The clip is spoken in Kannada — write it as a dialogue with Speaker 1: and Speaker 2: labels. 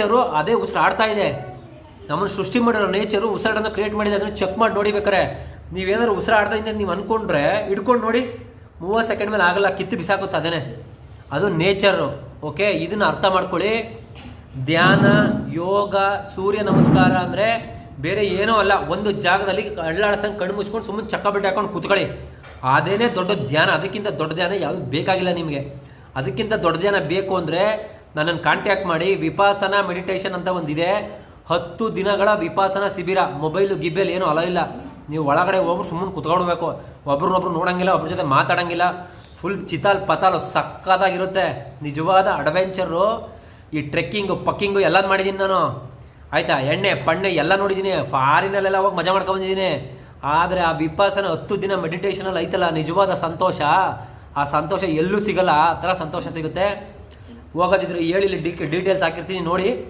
Speaker 1: ನೇಚರು ಅದೇ ಉಸಿರಾಡ್ತಾ ಇದೆ. ನಮ್ಮನ್ನು ಸೃಷ್ಟಿ ಮಾಡಿರೋ ನೇಚರು ಉಸಿರಾಡೋದನ್ನ ಕ್ರಿಯೇಟ್ ಮಾಡಿದೆ ಅದನ್ನು ಚೆಕ್ ಮಾಡಿ ನೋಡಿ ಬೇಕಾರೆ ನೀವೇನಾದ್ರು ಉಸಿರಾಡ್ತಾ ಇದ್ದ ನೀವು ಅನ್ಕೊಂಡ್ರೆ ಹಿಡ್ಕೊಂಡು ನೋಡಿ. ಮೂವತ್ತು ಸೆಕೆಂಡ್ ಮೇಲೆ ಆಗಲ್ಲ, ಕಿತ್ತು ಬಿಸಾಕುತ್ತೆ ಅದೇನೆ ಅದು ನೇಚರು ಓಕೆ ಇದನ್ನು ಅರ್ಥ ಮಾಡ್ಕೊಳ್ಳಿ. ಧ್ಯಾನ, ಯೋಗ, ಸೂರ್ಯ ನಮಸ್ಕಾರ ಅಂದರೆ ಬೇರೆ ಏನೂ ಅಲ್ಲ. ಒಂದು ಜಾಗದಲ್ಲಿ ಅಳ್ಳಾಡ್ಸಂಗೆ ಕಣ್ಣು ಮುಚ್ಕೊಂಡು ಸುಮ್ಮನೆ ಚಕ್ಕ ಬಿಟ್ಟು ಹಾಕೊಂಡು ಕೂತ್ಕೊಳ್ಳಿ. ಅದೇನೇ ದೊಡ್ಡ ಧ್ಯಾನ, ಅದಕ್ಕಿಂತ ದೊಡ್ಡ ಧ್ಯಾನ ಯಾವುದು ಬೇಕಾಗಿಲ್ಲ ನಿಮಗೆ. ಅದಕ್ಕಿಂತ ದೊಡ್ಡ ಧ್ಯಾನ ಬೇಕು ಅಂದರೆ ನನ್ನನ್ನು ಕಾಂಟ್ಯಾಕ್ಟ್ ಮಾಡಿ, ವಿಪಾಸನ ಮೆಡಿಟೇಷನ್ ಅಂತ ಒಂದಿದೆ. ಹತ್ತು ದಿನಗಳ ವಿಪಾಸನ ಶಿಬಿರ, ಮೊಬೈಲು ಗಿಬ್ಬೆಲ್ ಏನೂ ಅಲ ಇಲ್ಲ. ನೀವು ಒಳಗಡೆ ಹೋಗ್ಬಿಟ್ಟು ಸುಮ್ಮನೆ ಕುತ್ಕೊಳ್ಬೇಕು. ಒಬ್ರನ್ನೊಬ್ರು ನೋಡೋಂಗಿಲ್ಲ, ಒಬ್ರ ಜೊತೆ ಮಾತಾಡೋಂಗಿಲ್ಲ. ಫುಲ್ ಚಿತಾಲ್ ಪತಾಲ್ ಸಕ್ಕದಾಗಿರುತ್ತೆ ನಿಜವಾದ ಅಡ್ವೆಂಚರು ಈ ಟ್ರೆಕ್ಕಿಂಗು ಪಕ್ಕಿಂಗು ಎಲ್ಲ ಮಾಡಿದ್ದೀನಿ ನಾನು. ಆಯಿತಾ? ಎಣ್ಣೆ, ಪಣ್ಣೆ ಎಲ್ಲ ನೋಡಿದ್ದೀನಿ ಫಾರಿನಲ್ಲೆಲ್ಲ ಹೋಗಿ ಮಜಾ ಮಾಡ್ಕೊಂಬಂದಿದ್ದೀನಿ ಆದರೆ ಆ ವಿಪಾಸನ ಹತ್ತು ದಿನ ಮೆಡಿಟೇಷನಲ್ಲಿ ಐತಲ್ಲ, ನಿಜವಾದ ಸಂತೋಷ. ಆ ಸಂತೋಷ ಎಲ್ಲೂ ಸಿಗಲ್ಲ. ಆ ಥರ ಸಂತೋಷ ಸಿಗುತ್ತೆ. ಹೋಗೋದಿದ್ರೆ ಹೇಳಿ ಡೀಟೇಲ್ಸ್ ಹಾಕಿರ್ತೀನಿ. ನೋಡಿ.